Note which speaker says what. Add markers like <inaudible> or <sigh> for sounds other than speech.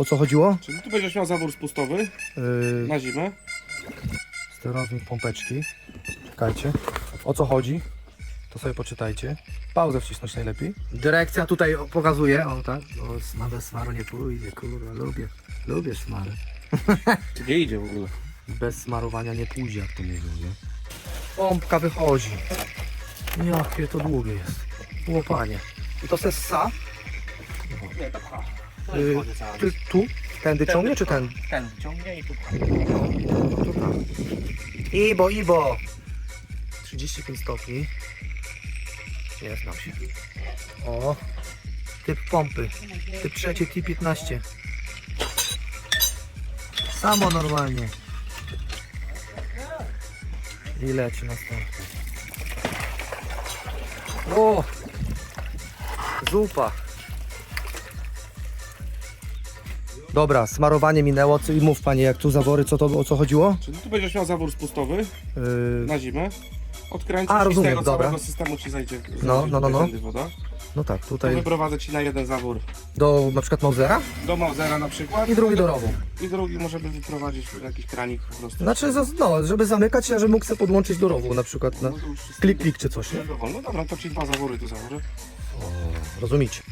Speaker 1: o co chodziło?
Speaker 2: Czyli tu będziesz miał zawór spustowy
Speaker 1: Yy,
Speaker 2: na zimę.
Speaker 1: sterownik pompeczki. Czekajcie. O co chodzi? To sobie poczytajcie. Pauzę wcisnąć najlepiej. Dyrekcja tutaj pokazuje. O tak. O, sma- bez smaru nie pójdzie, kurwa, lubię. Lubię smary. <laughs>
Speaker 2: Czy nie idzie w ogóle?
Speaker 1: Bez smarowania nie pójdzie, jak to mówią, nie? Pompka wychodzi. Jakie to długie jest. Łopanie. I to se ssa?
Speaker 2: Nie, to pcha.
Speaker 1: Y, ty, tu? Tędy ciągnie, czy ten?
Speaker 2: Ten ciągnie i tu pcha.
Speaker 1: To tak. Ibo, Ibo! 35 stopni. Nie znam się. O! Typ pompy. Typ trzeci, typ 15. Samo normalnie. I leci następny. O! Zupa. Dobra, smarowanie minęło. Co- I mów panie, jak tu zawory, co to, o co chodziło?
Speaker 2: Czyli tu będziesz miał zawór spustowy
Speaker 1: Yy,
Speaker 2: na zimę. Odkręcisz
Speaker 1: A,
Speaker 2: i z
Speaker 1: rozumiem,
Speaker 2: tego
Speaker 1: dobra.
Speaker 2: całego systemu ci zajdzie,
Speaker 1: No,
Speaker 2: zajdzie
Speaker 1: no, no, no.
Speaker 2: tędy woda.
Speaker 1: no tak,
Speaker 2: To
Speaker 1: tutaj
Speaker 2: wyprowadzę ci na jeden zawór
Speaker 1: do na przykład Mausera
Speaker 2: do Mausera na przykład.
Speaker 1: i drugi do rowu.
Speaker 2: I drugi możemy wyprowadzić jakiś kranik po prostu.
Speaker 1: Znaczy, za- no, żeby zamykać, a żeby mógł sobie podłączyć do rowu, na przykład na
Speaker 2: No to już wszystko
Speaker 1: klik, klik czy coś, nie?
Speaker 2: No dobra, to ci dwa zawory tu założę.
Speaker 1: Rozumiecie.